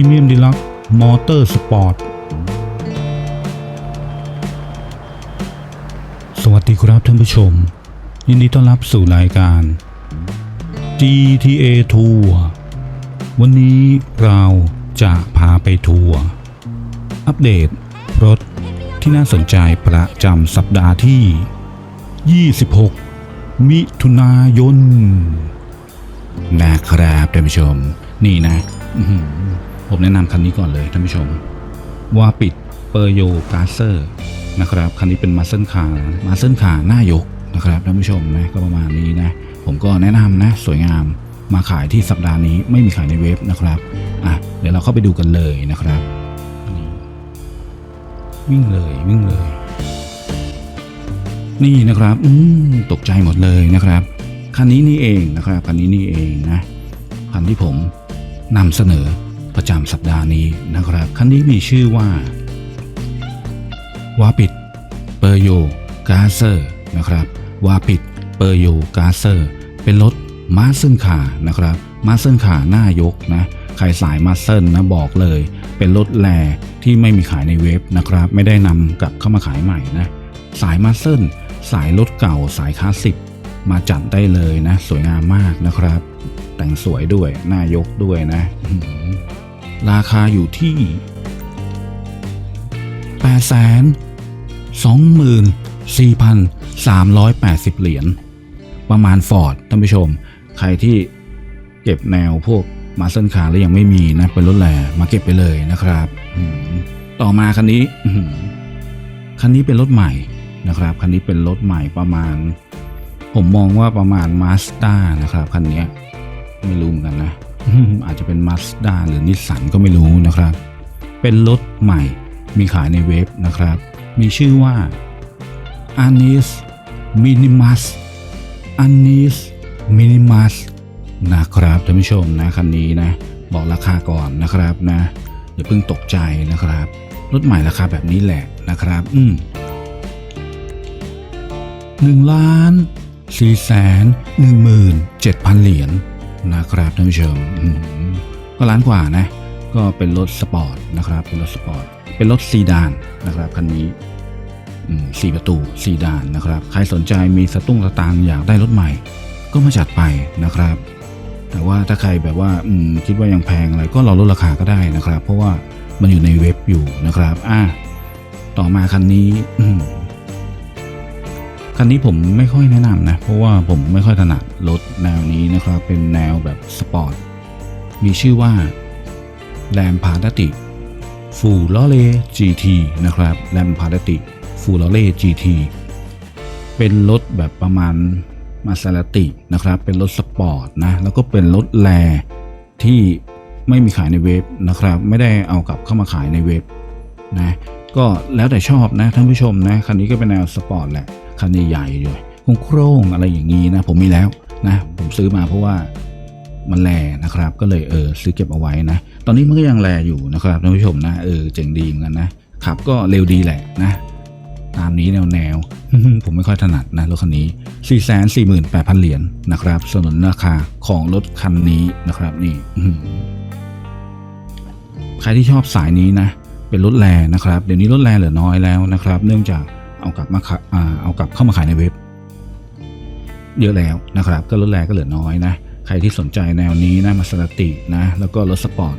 รีเมียมดีลักมอเตอร์สปอร์ต สวัสดีครับท่านผู้ชม ยินดีต้อนรับสู่รายการ GTA Tour วันนี้เราจะพาไปทัวร์อัปเดตรถที่น่าสนใจประจำสัปดาห์ที่ 26 มิถุนายนนะครับท่านผู้ชม นี่นะ ผมแนะนำคันนี้ก่อนเลยท่านผู้ชมว่าปิดเปอร์โยกาเซอร์นะครับคันนี้เป็นมาเซ l คาร์มาเซ l คาร์หน้ายกนะครับท่านผู้ชมนะก็ประมาณนี้นะผมก็แนะนำนะสวยงามมาขายที่สัปดาห์นี้ไม่มีขายในเว็บนะครับอะเดี๋ยวเราเข้าไปดูกันเลยนะครับ วิ่งเลยวิ่งเลย นี่นะครับอืมตกใจหมดเลยนะครับคันนี้นี่เองนะครับคันนี้นี่เองนะคันที่ผมนำเสนอ ประจำสัปดาห์นี้นะครับ คันนี้มีชื่อว่าวาปิดเปอร์โยกาเซอร์นะครับวาปิดเปอร์โยกาเซอร์เป็นรถมาสเซิลคานะครับมาสเซิลคาหน้ายกนะใครสายมาสเซิลนะบอกเลย เป็นรถแลที่ไม่มีขายในเว็บนะครับ ไม่ได้นำกลับเข้ามาขายใหม่นะสายมาสเซิลสายรถเก่าสายคลาสสิกมาจัดได้เลยนะ สวยงามมากนะครับ แต่งสวยด้วย หน้ายกด้วยนะ ราคาอยู่ที่8 2 4 3 8 0 เหรียญประมาณฟอร์ดท่านผู้ชม ใครที่เก็บแนวพวกมาสเซนคาร์แล้วยังไม่มีนะเป็นรถแหล่มาเก็บไปเลยนะครับ ต่อมาคันนี้คันนี้เป็นรถใหม่นะครับ คันนี้เป็นรถใหม่ประมาณ ผมมองว่าประมาณมาสด้านะครับ คันนี้ ไม่รู้เหมือนกันนะ อาจจะเป็นมาสด้าหรือนิสสันก็ไม่รู้นะครับ เป็นรถใหม่มีขายในเว็บนะครับ มีชื่อว่า Anis Minimus Anis Minimus นะครับท่านผู้ชมนะคันนี้นะ บอกราคาก่อนนะครับนะอย่าเพิ่งตกใจนะครับ รถใหม่ราคาแบบนี้แหละนะครับ อืมหนึ่งล้านสี่แสนหนึ่งหมื่นเจ็ดพันเหรียญ นะครับท่านผู้ชมก็ล้านกว่านะ ก็เป็นรถสปอร์ตนะครับ เป็นรถสปอร์ต เป็นรถซีดานนะครับคันนี้สี่ประตูซีดานนะครับ ใครสนใจมีสตุ้งสตางค์อยากได้รถใหม่ ก็มาจัดไปนะครับ แต่ว่าถ้าใครแบบว่าคิดว่ายังแพงอะไรก็รอลดราคาก็ได้นะครับ เพราะว่ามันอยู่ในเว็บอยู่นะครับ อะต่อมาคันนี้ คันนี้ผมไม่ค่อยแนะนำนะ เพราะว่าผมไม่ค่อยถนัดรถแนวนี้นะครับ เป็นแนวแบบสปอร์ต มีชื่อว่าแรมพาดติฟูลอเล่ GT นะครับแรมพาดติฟูลอเล่ GT เป็นรถแบบประมาณมาซา a ตินะครับ เป็นรถสปอร์ตนะ แล้วก็เป็นรถแลที่ไม่มีขายในเว็บนะครับ ไม่ได้เอากลับเข้ามาขายในเว็บนะ ก็แล้วแต่ชอบนะท่านผู้ชมนะ คันนี้ก็เป็นแนวสปอร์ตแหละ คันใหญ่ๆด้วยโครงอะไรอย่างนี้นะผมมีแล้วนะผมซื้อมาเพราะว่ามันแลนะครับ ก็เลยเออซื้อเก็บเอาไว้นะ ตอนนี้มันก็ยังแลอยู่นะครับท่านผู้ชมนะเออเจ๋งดีเหมือนกันนะขับก็เร็วดีแหละนะ ตามนี้แนวแนวผมไม่ค่อยถนัดนะรถคันนี้ 4 4 8 0 0 0 เหรียญนะครับสนุนราคาของรถคันนี้นะครับนี่ใครที่ชอบสายนี้นะ เป็นรถแรนะครับ เดี๋ยวนี้รถแรเหลือน้อยแล้วนะครับ เนื่องจาก เอากลับมาขาอ่าเอากลับเข้ามาขายในเว็บ เยอะแล้วนะครับ ก็รถแรก็เหลือน้อยนะ ใครที่สนใจแนวนี้นะมาสตินะ แล้วก็รถสปอร์ต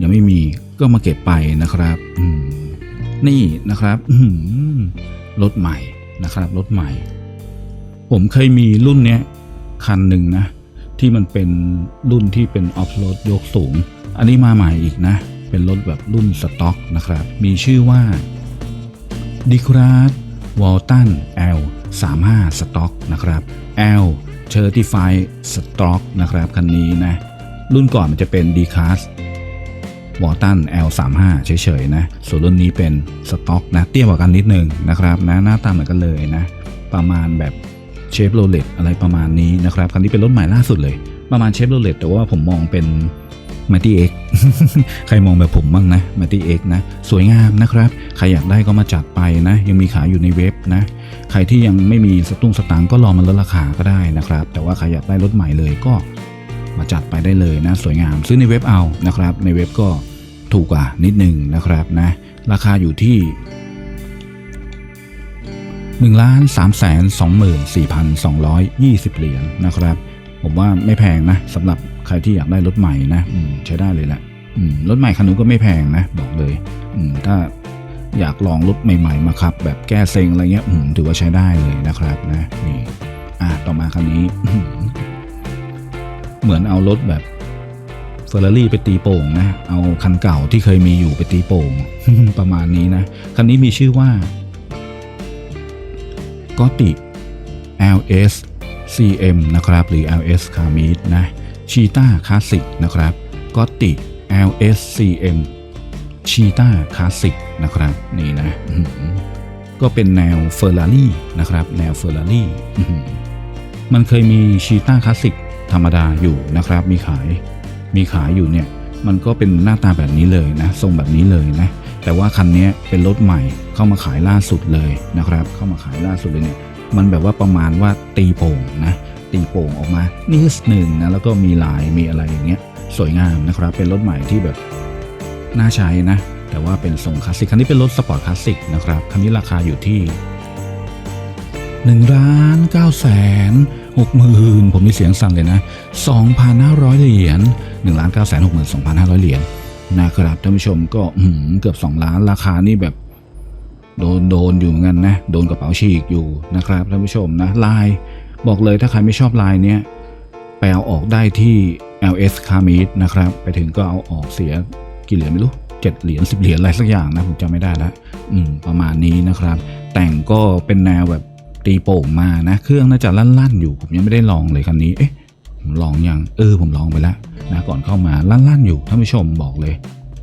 ยังไม่มีก็มาเก็บไปนะครับนี่นะครับรถใหม่นะครับรถใหม่ ผมเคยมีรุ่นเนี้ยคันหนึ่งนะ ที่มันเป็นรุ่นที่เป็นออฟโรดยกสูง อันนี้มาใหม่อีกนะ เป็นรถแบบรุ่นสต็อกนะครับ มีชื่อว่า d i c r a t Walton L 3 5 Stock นะครับ L Certified Stock นะครับคันนี้นะ รุ่นก่อนมันจะเป็น d c a s Walton L 3 5เฉยๆนะ ส่วนรุ่นนี้เป็นสต็อกนะ เตี้ยกว่ากันนิดนึงนะครับนะหน้าตาเหมือนกันเลยนะ ประมาณแบบเชฟโรเลตอะไรประมาณนี้นะครับ คันนี้เป็นรถใหม่ล่าสุดเลย ประมาณเชฟโรเลตแต่ว่าผมมองเป็น มาตี้เอ็กใครมองแบบผมบ้างนะมาตี้เอ็กนะ สวยงามนะครับ ใครอยากได้ก็มาจัดไปนะ ยังมีขายอยู่ในเว็บนะ ใครที่ยังไม่มีสตุ้งสตังก็รอมันลดราคาก็ได้นะครับ แต่ว่าใครอยากได้รถใหม่เลยก็มาจัดไปได้เลยนะ สวยงาม ซื้อในเว็บเอานะครับ ในเว็บก็ถูกกว่านิดหนึ่งนะครับนะ ราคาอยู่ที่1ล้าน3แสน24,220 เหรียญนะครับ ผมว่าไม่แพงนะสำหรับใครที่อยากได้รถใหม่นะใช้ได้เลยแหละรถใหม่คันนู้นก็ไม่แพงนะ บอกเลยถ้าอยากลองรถใหม่ๆมาขับ แบบแก้เซ็งอะไรเงี้ยถือว่าใช้ได้เลยนะครับนะนี่อะต่อมาคันนี้ เหมือนเอารถแบบเฟอร์รารี่ไปตีโป่งนะ เอาคันเก่าที่เคยมีอยู่ไปตีโป่ง ประมาณนี้นะ คันนี้มีชื่อว่ากอติ LS CM นะครับหรือ LS c a r m e t นะชีต้าคลาสสิกนะครับกอติ LS CM ชีต้าคลาสสิกนะครับนี่นะก็เป็นแนวเฟอร์รารี่นะครับ แนวเฟอร์รารี่มันเคยมีชีต้าคลาสสิกธรรมดาอยู่นะครับ มีขายมีขายอยู่เนี่ย มันก็เป็นหน้าตาแบบนี้เลยนะทรงแบบนี้เลยนะ แต่ว่าคันนี้เป็นรถใหม่เข้ามาขายล่าสุดเลยนะครับ เข้ามาขายล่าสุดเลยเนี่ย มันแบบว่าประมาณว่าตีโป่งนะตีโป่งออกมานิดหนึ่งนะแล้วก็มีลายมีอะไรอย่างเงี้ยสวยงามนะครับ เป็นรถใหม่ที่แบบน่าใช้นะ แต่ว่าเป็นทรงคลาสสิกคันนี้เป็นรถสปอร์ตคลาสสิกนะครับคันนี้ราคาอยู่ที่1ล้าน9แสน6หมื่นผมมีเสียงสั่นเลยนะ 2,500 เหรียญ1ล้าน9แสน6หมื่น2,500 เหรียญนะครับท่านผู้ชมก็อื้อหือเกือบ 2 ล้านราคานี่แบบ โดนโดนอยู่เหมือนกันนะโดนกระเป๋าฉีกอยู่นะครับท่านผู้ชมนะลายบอกเลยถ้าใครไม่ชอบลายเนี้ยไปเอาออกได้ที่ LS c a r m e t นะครับ ไปถึงก็เอาออกเสียกี่เหรียญไม่รู้เจ็ดเหรียญสิบเหรียญอะไรสักอย่างนะผมจำไม่ได้แล้วอืมประมาณนี้นะครับ แต่งก็เป็นแนวแบบตีโป่งมานะ เครื่องน่าจะลั่นๆอยู่ผมยังไม่ได้ลองเลยคันนี้เอ๊ะผมลองยังเออผมลองไปแล้วนะก่อนเข้ามาลั่นๆอยู่ท่านผู้ชมบอกเลย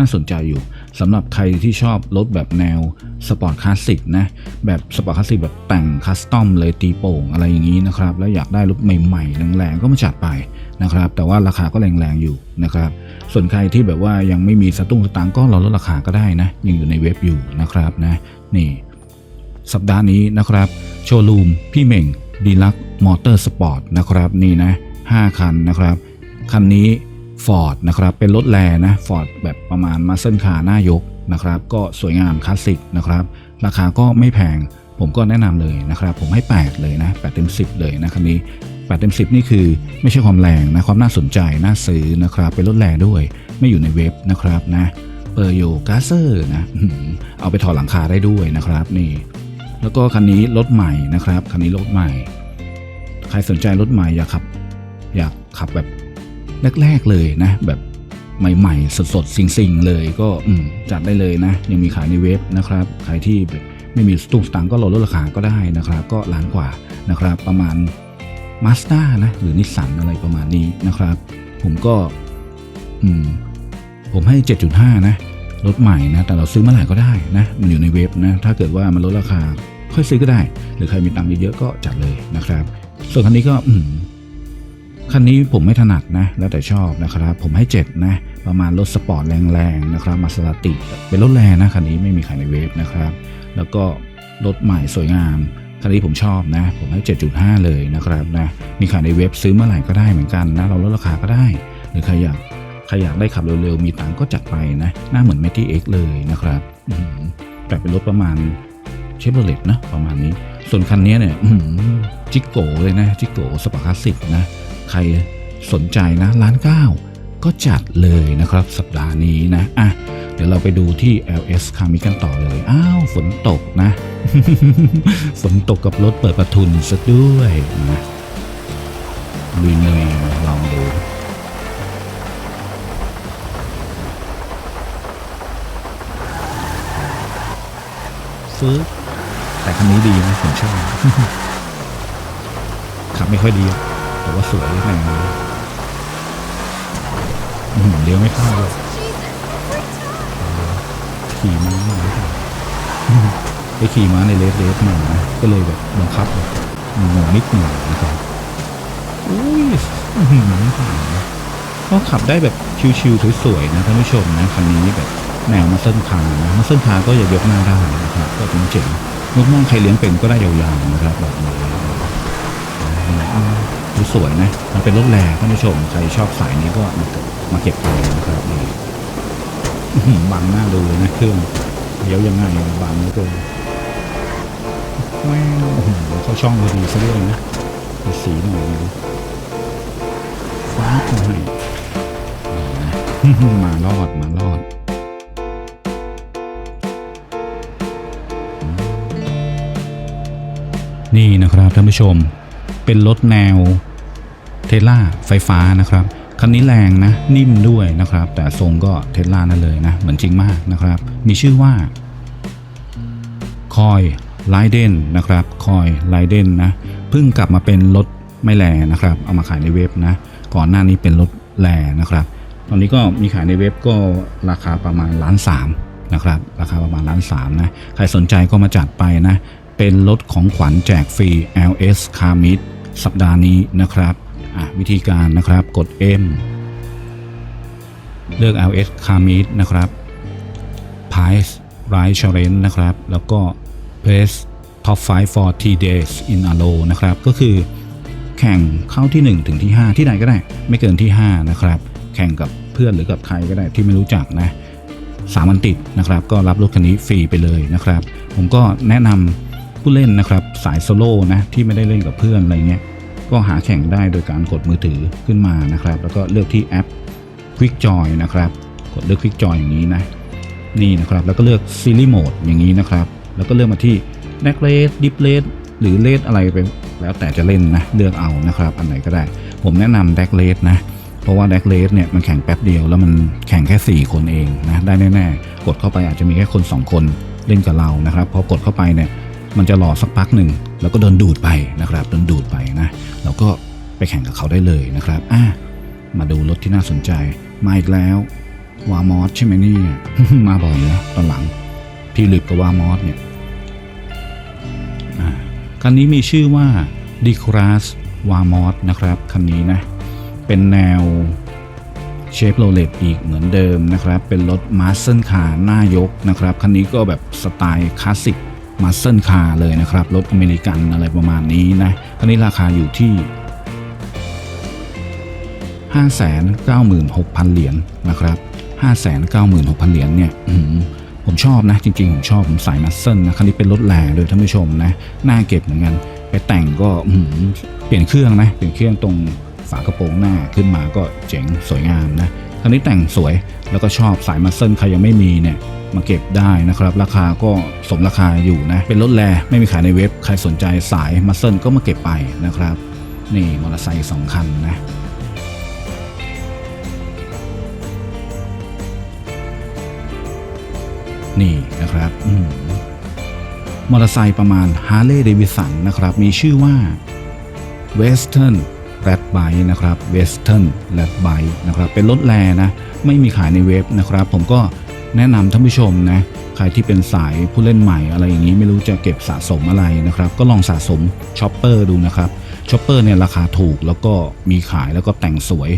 น่าสนใจอยู่สำหรับใครที่ชอบรถแบบแนวสปอร์ตคลาสสิกนะแบบสปอร์ตคลาสสิกแบบแต่งคัสตอมเลยตีโป่งอะไรอย่างนี้นะครับแล้วอยากได้รถใหม่ๆแรงๆก็มาจัดไปนะครับแต่ว่าราคาก็แรงๆอยู่นะครับส่วนใครที่แบบว่ายังไม่มีสตุ้งสตางค์ก็รอลดราคาก็ได้นะยังอยู่ในเว็บอยู่นะครับนะนี่สัปดาห์นี้นะครับโชว์รูมพี่เหม่งดีลักมอเตอร์สปอร์ตนะครับนี่นะ5คันนะครับ คันนี้ Ford นะครับเป็นรถแรนะ Ford แบบประมาณมาเส้นคาหน้ายกนะครับก็สวยงามคลาสสิกนะครับราคาก็ไม่แพงผมก็แนะนำเลยนะครับ ผมให้ 8 เลยนะ8เต็ม10 เลยนะคันนี้8เต็ม10 นี่คือไม่ใช่ความแรงนะความน่าสนใจน่าซื้อนะครับเป็นรถแรงด้วย ไม่อยู่ในเว็บนะครับนะเปอร์โยกาเซอร์นะเอาไปถอดหลังคาได้ด้วยนะครับนี่แล้วก็คันนี้รถใหม่นะครับคันนี้รถใหม่ ใครสนใจรถใหม่อยากขับ อยากขับแบบ แรกๆเลยนะแบบใหม่ๆ สดๆซิงๆ เลยก็จัดได้เลยนะ ยังมีขายในเว็บนะครับใครที่แบบไม่มีสตุ้งสตังก็ลดลดราคาก็ได้นะครับ ก็ล้านกว่านะครับ ประมาณมาส d a นะ หรือนิสสันอะไรประมาณนี้นะครับ ผมก็อืมผมให้ 7.5 นะรถใหม่นะ แต่เราซื้อเมื่อไหร่ก็ได้นะ มันอยู่ในเว็บนะ ถ้าเกิดว่ามันลดราคา ค่อยซื้อก็ได้ หรือใครมีตังค์เยอะๆก็จัดเลยนะครับ ส่วนคันนี้ก็อืม คันนี้ผมไม่ถนัดนะ แล้วแต่ชอบนะครับ ผมให้ 7 นะ ประมาณรถสปอร์ตแรงๆนะครับมาสลาติ เป็นรถแรงนะคันนี้ไม่มีขายในเว็บนะครับ แล้วก็รถใหม่สวยงาม คันนี้ผมชอบนะ ผมให้ 7.5 เลยนะครับนะ มีขายในเว็บซื้อเมื่อไหร่ก็ได้เหมือนกันนะ เราลดราคาก็ได้ หรือใครอยากใครอยากได้ขับเร็วๆ มีตังก็จัดไปนะ หน้าเหมือน m ม t เอ็กเลยนะครับแต่เป็นรถประมาณเชฟโรเลตนะประมาณนี้ ส่วนคันนี้เนี่ยจิกโกเลยนะจิกโกสปาร์คลาสสิกนะ ใครสนใจนะล้านเก้าก็จัดเลยนะครับสัปดาห์นี้นะอะเดี๋ยวเราไปดูที่ LS คามิกันต่อเลย อ้าว ฝนตกนะ ฝนตกกับรถเปิดประทุนซะด้วยนะลุยเนยลองดูซื้อแต่คันนี้ดีนะผมชอบขับไม่ค่อยดีอะ แต่ว่าสวยแรงเลยอื้อหือเลี้ยวไม่เข้าเลยขี่ม้ามาหรือเปล่าอื้อไปขี่ม้าในเลสเลสมานะก็เลยแบบบังคับหน่วงนิดหน่อยนะครับอุ้ยก็ขับได้แบบชิวๆสวยๆนะท่านผู้ชมนะคันนี้แบบแนวมาเส้นคานะมาเส้นคาก็อย่ายกหน้าได้นะครับ ก็เป็นเจ๋งยกหน้าใครเลี้ยงเป็นก็ได้ยาวๆนะครับแบบนีู้สวยนะ มันเป็นรถแรงท่านผู้ชม ใครชอบสายนี้ก็มาเก็บมาเก็บไปนะครับนี่บังหน้าดูเลยนะเครื่องเลี้ยวยังไงบังเหลือเกินแววโอ้โหเข้าช่องพอดีซะด้วยนะสีหน่อยนะฟ้าบหน่อยอื้อหือมารอดมารอดนี่นะครับท่านผู้ชม เป็นรถแนว เทสลาไฟฟ้านะครับคันนี้แรงนะนิ่มด้วยนะครับ แต่ทรงก็เทสลานั่นเลยนะเหมือนจริงมากนะครับ มีชื่อว่าคอยไลเดนนะครับคอยไลเดนนะเพิ่งกลับมาเป็นรถไม่แรงนะครับ เอามาขายในเว็บนะ ก่อนหน้านี้เป็นรถแรงนะครับ ตอนนี้ก็มีขายในเว็บก็ราคาประมาณล้านสามนะครับ ราคาประมาณล้านสามนะ ใครสนใจก็มาจัดไปนะ เป็นรถของขวัญแจกฟรี LS c a r m i t สัปดาห์นี้นะครับ อะวิธีการนะครับกด M เลือก LS c a r m i t นะครับ Price Right Challenge นะครับ แล้วก็ Press Top 5 for T days in a row นะครับ ก็คือแข่งเข้าที่ 1 ถึงที่ 5 ที่ไหนก็ได้ ไม่เกินที่ 5 นะครับ แข่งกับเพื่อนหรือกับใครก็ได้ที่ไม่รู้จักนะสามวันติดนะครับ ก็รับรถคันนี้ฟรีไปเลยนะครับ ผมก็แนะนำผู้เล่นนะครับสายโซโล่นะที่ไม่ได้เล่นกับเพื่อนอะไรเงี้ย ก็หาแข่งได้โดยการกดมือถือขึ้นมานะครับ แล้วก็เลือกที่แอป Quick Joy นะครับ กดเลือก Quick Joy อย่างนี้นะนี่นะครับแล้วก็เลือก Series Mode อย่างนี้นะครับ แล้วก็เลือกมาที่ d a c k Rate Dip Rate หรือเลทอะไรไปแล้วแต่จะเล่นนะเลือกเอานะครับ อันไหนก็ได้ ผมแนะนำ d a c k Rate นะ เพราะว่า d a c k Rate เนี่ยมันแข่งแป๊บเดียวแล้วมันแข่งแค่ 4 คนเองนะได้แน่ๆ กดเข้าไปอาจจะมีแค่คน 2 คนเล่นกับเรานะครับพอกดเข้าไปเนี่ย มันจะรอสักพักหนึ่งแล้วก็โดนดูดไปนะครับโดนดูดไปนะแล้วก็ไปแข่งกับเขาได้เลยนะครับอะมาดูรถที่น่าสนใจมาอีกแล้ววามอสใช่ไหมเนี่ยมาบ่อยนะตอนหลังพี่หลิบกับวามอสเนี่ยคันนี้มีชื่อว่า d e c r a s w a m o s นะครับคันนี้นะเป็นแนวเชฟโรเลตอีกเหมือนเดิมนะครับ เป็นรถมาสเซ c คาร์หน้ายกนะครับ คันนี้ก็แบบสไตล์คลาสสิก มาสเซ c คาร์เลยนะครับ รถอเมริกันอะไรประมาณนี้นะคันนี้ราคาอยู่ที่ 596,000 เหรียญนะครับ 596,000 เหรียญเนี่ยผมชอบนะ จริงๆ ผมชอบผมสายนัสเซิลนะคันนี้เป็นรถแหล่เลยท่านผู้ชมนะน่าเก็บเหมือนกัน ไปแต่งก็เปลี่ยนเครื่องนะเปลี่ยนเครื่องตรงฝากระโปรงหน้าขึ้นมาก็เจ๋งสวยงามนะคันนี้แต่งสวยแล้วก็ชอบสายมัสเซิลใครยังไม่มีเนี่ย มาเก็บได้นะครับ ราคาก็สมราคาอยู่นะเป็นรถแลไม่มีขายในเว็บใครสนใจสายมัสเซิลก็มาเก็บไปนะครับ นี่มอเตอร์ไซค์สองคันนะนี่นะครับอมอเตอร์ไซค์ประมาณ Harley Davidson นะครับ มีชื่อว่า Western Rat Bike นะครับ Western Rat Bike นะครับ เป็นรถแรนะ ไม่มีขายในเว็บนะครับ ผมก็ แนะนำท่านผู้ชมนะใครที่เป็นสายผู้เล่นใหม่อะไรอย่างนี้ไม่รู้จะเก็บสะสมอะไรนะครับ ก็ลองสะสมช็อปเปอร์ดูนะครับช็อปเปอร์เนี่ยราคาถูกแล้วก็มีขายแล้วก็แต่งสวย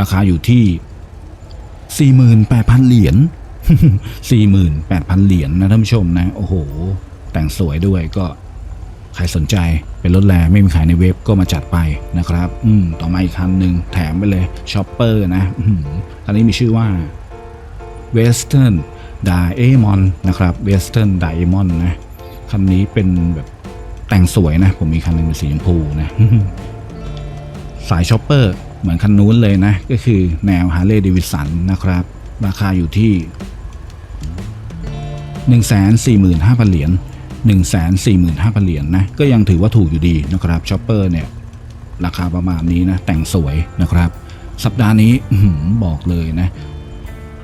ราคาอยู่ที่ 48,000 เหรียญ48,000 เหรียญนะท่านผู้ชมนะ โอ้โห แต่งสวยด้วยก็ใครสนใจเป็นรถแรไม่มีขายในเว็บก็มาจัดไปนะครับ อืมต่อมาอีกคันหนึ่งแถมไปเลยช็อปเปอร์นะอืมคันนี้มีชื่อว่า Western Diamond นะครับ Western Diamond นะคันนี้เป็นแบบแต่งสวยนะ ผมมีคันหนึ่งเป็นสีชมพูนะ สายช็อปเปอร์เหมือนคันนู้นเลยนะ ก็คือแนว Harley Davidson นะครับ ราคาอยู่ที่ 145,000 เหรียญ145,000 เหรียญนะ ก็ยังถือว่าถูกอยู่ดีนะครับช็อปเปอร์เนี่ย ราคาประมาณนี้นะ แต่งสวยนะครับ สัปดาห์นี้บอกเลยนะ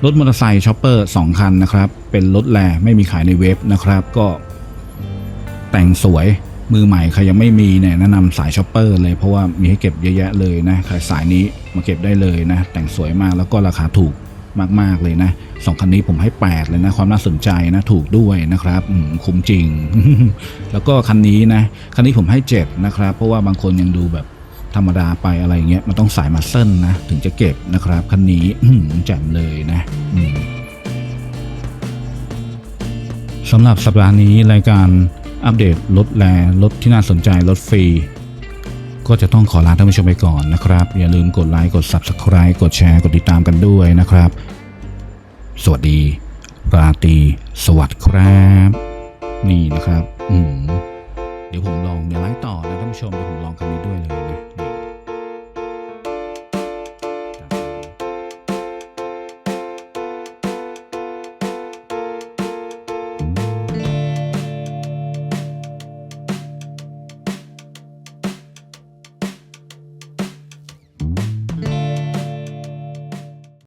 รถมอเตอร์ไซค์ช็อปเปอร์2คันนะครับ เป็นรถแลไม่มีขายในเว็บนะครับ ก็ แต่งสวยมือใหม่ใครยังไม่มีเนี่ยแนะนำสายช็อปเปอร์เลยเพราะว่ามีให้เก็บเยอะแยะเลยนะใครสายนี้มาเก็บได้เลยนะ แต่งสวยมากแล้วก็ราคาถูกมาก ๆ เลยนะสองคันนี้ผมให้ 8 เลยนะ ความน่าสนใจนะ ถูกด้วยนะครับคุ้มจริง แล้วก็คันนี้นะ คันนี้ผมให้ 7 นะครับ เพราะว่าบางคนยังดูแบบ ธรรมดาไปอะไรเงี้ยมันต้องสายมาเส้นนะ ถึงจะเก็บนะครับ คันนี้แจ่มเลยนะสำหรับสัปดาห์นี้รายการอัปเดตรถแลรถที่น่าสนใจรถฟรี ก็จะต้องขอลาท่านผู้ชมไปก่อนนะครับ อย่าลืมกดไลค์กด Subscribe กดแชร์กดติดตามกันด้วยนะครับ สวัสดี ราตรีสวัสดีครับ นี่นะครับ อืม เดี๋ยวผมลองเดี๋ยวไลฟ์ต่อนะท่านผู้ชมเดี๋ยวผมลองคำนี้ด้วยเลยนะ